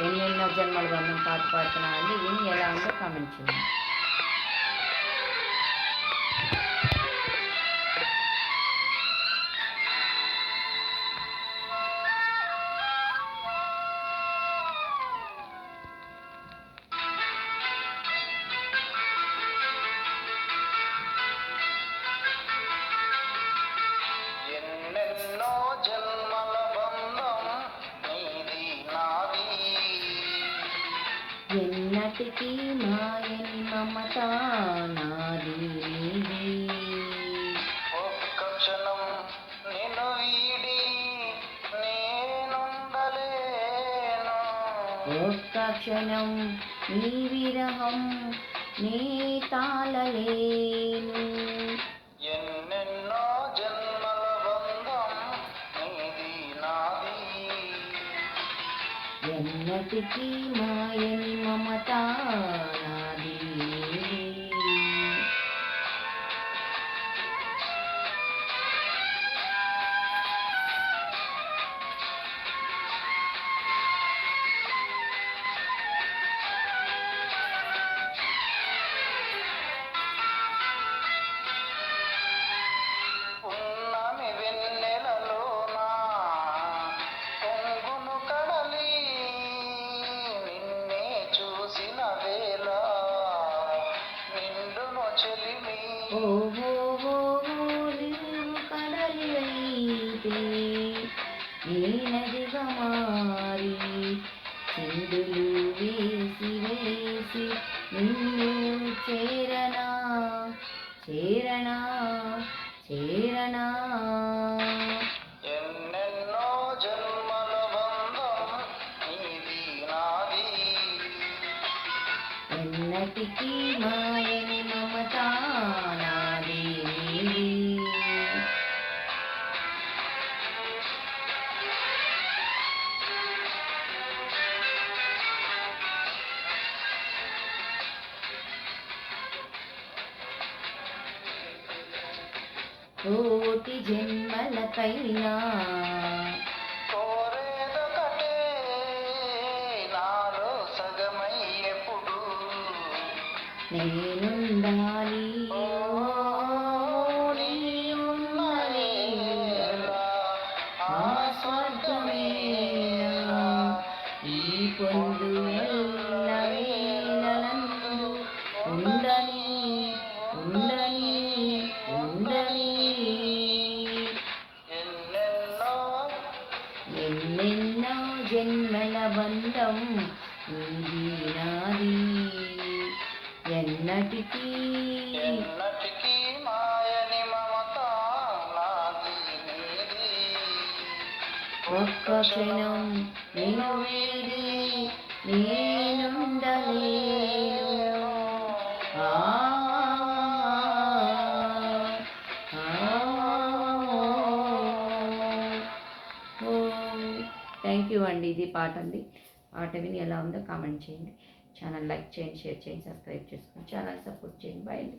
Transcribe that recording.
ఎన్నెన్నో జన్మలు బంధం పాట పాడుతున్నానండి విని ఎలా ఉందో కామెంట్ చేయండి. ఎన్నటికీ మాయని మమత నాది నీది. ఒక్క క్షణం నిన్ను వీడి నేనుండలేను. ఒక్క క్షణం నీ విరహం నీ తాళలేను. ఎన్నటికీ మాయని మమత నాది. ఓహో నీవు కడలివైతే ఈ నదిగా మారి చిందులు వేసి వేసి నిన్ను చేరనా చేరనా చేరనా. ఎన్నటికీ మాయని మమత నాది కోటి జన్మలకైనా నేనుండాలి ఓ నీ ఉన్నలేలా ఆ స్వర్గమేలా ఈ పొందు ఎల్లవేళలందు ఉండని ఉండని ఉండని ఎన్నెన్నో ఎన్నెన్నో జన్మల బంధం నీది నాది ఎన్నటికీ ఎన్నటికీ మాయని మమత నాది నీది ఒక్క క్షణం నేను వేడి నేనుండలేను. ఆ, థ్యాంక్ యూ అండి. ఇది పాట అండి. పాట విని ఎలా ఉందో కామెంట్ చేయండి. ఛానల్ లైక్ చేయండి షేర్ చేయండి సబ్స్క్రైబ్ చేసుకోండి ఛానల్ సపోర్ట్ చేయండి బాయ్ అండి